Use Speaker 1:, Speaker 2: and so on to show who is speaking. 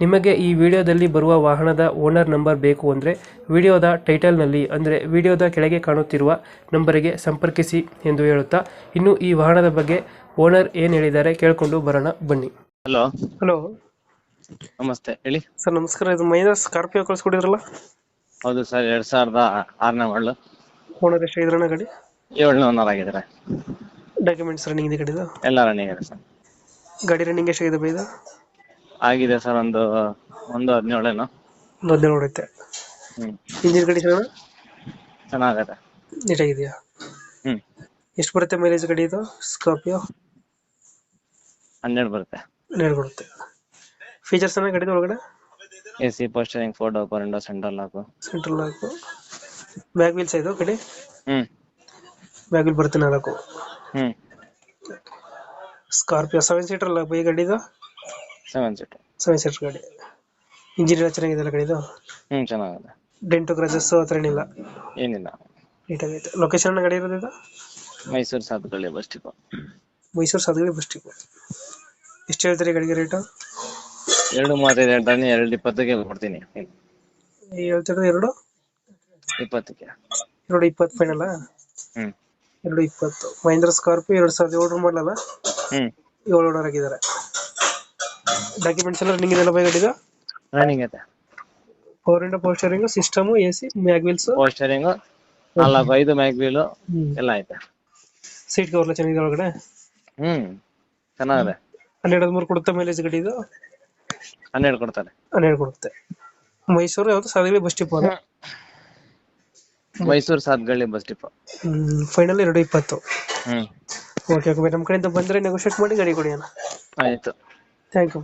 Speaker 1: ನಿಮಗೆ ಈ ವಿಡಿಯೋದಲ್ಲಿ ಬರುವ ವಾಹನದ ಓನರ್ ನಂಬರ್ ಬೇಕು ಅಂದರೆ ವಿಡಿಯೋದ ಟೈಟಲ್ನಲ್ಲಿ ಅಂದರೆ ವಿಡಿಯೋದ ಕೆಳಗೆ ಕಾಣುತ್ತಿರುವ ನಂಬರಿಗೆ ಸಂಪರ್ಕಿಸಿ ಎಂದು ಹೇಳುತ್ತಾ ಇನ್ನು ಈ ವಾಹನದ ಬಗ್ಗೆ ಓನರ್ ಏನು ಹೇಳಿದ್ದಾರೆ ಕೇಳಿಕೊಂಡು ಬರೋಣ ಬನ್ನಿ.
Speaker 2: ಹಲೋ.
Speaker 1: ಹಲೋ.
Speaker 2: ನಮಸ್ತೆ ಹೇಳಿ.
Speaker 1: ಸರ್ ನಮಸ್ಕಾರ. ಇದು ಮಹೇಂದ್ರ ಸ್ಕಾರ್ಪಿಯೋ ಕಳ್ಸ್ಕೊಡಿದ್ರಲ್ಲ
Speaker 2: ಹೌದು ಸರ್ ಎರಡ್ ಸಾವಿರದ ಆರನೇ ಮಾಡಲು
Speaker 1: ಓನರ್ ಎಷ್ಟು ಇದ್ರಣ್ಣ ಗಾಡಿ?
Speaker 2: ಏಳನೇ ಓನರ್ ಆಗಿದ್ದಾರೆ.
Speaker 1: ಡಾಕ್ಯುಮೆಂಟ್ಸ್ ರನ್ನಿಂಗ್ ಇದೆ ಗಾಡಿದು?
Speaker 2: ಎಲ್ಲ ರನ್ನಿಂಗ್ ಇದೆ ಸರ್.
Speaker 1: ಗಾಡಿ ರನ್ನಿಂಗ್ ಎಷ್ಟಾಗಿದೆ ಬೈ ಇದು
Speaker 2: ಆಗಿದೆ ಸರ್ ಒಂದು ಒಂದು ಹದಿನೇಳೇನೋ.
Speaker 1: ಒಂದು ಹದಿನೇಳು ಹೊಡೆಯುತ್ತೆ.
Speaker 2: ಹ್ಮ್.
Speaker 1: ಇಂಜಿನ್ ಕಂಡೀಷನ್ ಸರ್
Speaker 2: ಚೆನ್ನಾಗತ್ತೆ
Speaker 1: ನೀಟಾಗಿದೆಯಾ?
Speaker 2: ಹ್ಮ್.
Speaker 1: ಎಷ್ಟು ಬರುತ್ತೆ ಮೈಲೇಜ್ ಗಾಡಿ ಇದು ಸ್ಕಾರ್ಪಿಯೋ
Speaker 2: ಹನ್ನೆರಡು ಬರುತ್ತೆ.
Speaker 1: ಹನ್ನೆರಡು ಬರುತ್ತೆ. ಫೀಚರ್ಸ್ ಅನ್ನ ಗಾಡಿದ ಒಳಗಡೆ?
Speaker 2: ಎ ಸಿ ಪೋಸ್ಟರಿಂಗ್ door ಪರಿಂಡೋ central lock.
Speaker 1: Central lock. Back wheels ಇದು ಗಾಡಿ?
Speaker 2: ಹ್ಮ್.
Speaker 1: ಬ್ಯಾಕ್ ವೀಲ್ ಬರುತ್ತೆ ನಾಲ್ಕು.
Speaker 2: ಹ್ಮ್.
Speaker 1: ಸ್ಕಾರ್ಪಿಯೋ ಸೆವೆನ್ ಸೀಟರ್ ಅಲ್ಲ ಬೈ ಗಾಡಿದು?
Speaker 2: ಸೆವೆನ್ ಸೀಟ್
Speaker 1: ಸೆವೆನ್ ಸೀಟ್ ಗಾಡಿ. ಇಂಜಿನ್ ಎಲ್ಲ ಚೆನ್ನಾಗಿದೆ ಅಲ್ಲ ಗಾಡಿದು
Speaker 2: ಹ್ಮ್ ಚೆನ್ನಾಗಿದೆ.
Speaker 1: ಡೆಂಟು ಗ್ರಾಜಸ್ ಆ ಥರ ಏನಿಲ್ಲ.
Speaker 2: ಏನಿಲ್ಲ
Speaker 1: ನೀಟಾಗೈತೆ ಲೊಕೇಶನ್ ಗಾಡಿ ಇರೋದು ಇದು?
Speaker 2: Mysuru Sadhugali bus depot
Speaker 1: Mysuru Sadhugali bus depot ಎಷ್ಟು ಹೇಳ್ತೀರಿ ಗಾಡಿಗೆ ರೇಟು
Speaker 2: ಎರಡು ಮೂವತ್ತೈದು ಹೇಳ್ತಾನೆ ಎರಡು ಇಪ್ಪತ್ತಕ್ಕೆ ಕೊಡ್ತೀನಿ.
Speaker 1: ಹೇಳ್ತಿರೋದು ಎರಡು?
Speaker 2: ಇಪ್ಪತ್ತಕ್ಕೆ.
Speaker 1: ಎರಡು ಇಪ್ಪತ್ತು ಫೈನಲ್ಲ
Speaker 2: ಹ್ಮ್.
Speaker 1: ಎರಡು ಇಪ್ಪತ್ತು. ಮಹೇಂದ್ರ ಸ್ಕಾರ್ಪಿಯೋ ಎರಡು ಸಾವಿರದ ಏಳು ಮಾಡಲ್ಲ
Speaker 2: ಹ್ಮ್.
Speaker 1: ಏಳು ಓನರ್ ಆಗಿದ್ದಾರೆ. ಡಾಕ್ಯುಮೆಂಟ್ಸ್ ಎಲ್ಲ ರನ್ನಿಂಗ್ ಇದೆಲ್ಲ ಬೈ ಗಾಡಿದು?
Speaker 2: ರನ್ನಿಂಗ್ ಐತೆ
Speaker 1: four ಇಂಡ power steering system A C mag wheels
Speaker 2: ಪೋಸ್ಟರಿಂಗು ನಾಲ್ಕು ಐದು ಮ್ಯಾಗ್ ವೀಲ್ ಎಲ್ಲ ಐತೆ.
Speaker 1: ಸೀಟ್ ಕವರ್ ಚೆನ್ನಾಗಿದೆ ಒಳಗಡೆ?
Speaker 2: ಹ್ಮ್ ಚೆನ್ನಾಗಿದೆ.
Speaker 1: ಹನ್ನೆರಡು ಹದಿಮೂರು ಕೊಡುತ್ತೆ ಮೈಲೇಜ್ ಗಾಡಿ ಇದು
Speaker 2: ಹನ್ನೆರಡು ಕೊಡ್ತಾರೆ.
Speaker 1: ಹನ್ನೆರಡು ಕೊಡುತ್ತೆ. ಮೈಸೂರು ಯಾವ್ದು? ಸಾಧಗಳಿ ಬಸ್ ಡಿಪೋ ಅದು
Speaker 2: Mysuru Sadhugali bus depot
Speaker 1: final ಎರಡು ಇಪ್ಪತ್ತು.
Speaker 2: ಹ್ಮ್.
Speaker 1: ಓಕೆ ಓಕೆ ನಮ್ಮ ಕಡೆಯಿಂದ ಬಂದ್ರೆ ನೆಗೋಷಿಯೇಟ್ ಮಾಡಿ ಗಾಡಿ ಕೊಡಿ ಅಣ್ಣ.
Speaker 2: ಆಯ್ತು.
Speaker 1: Thank you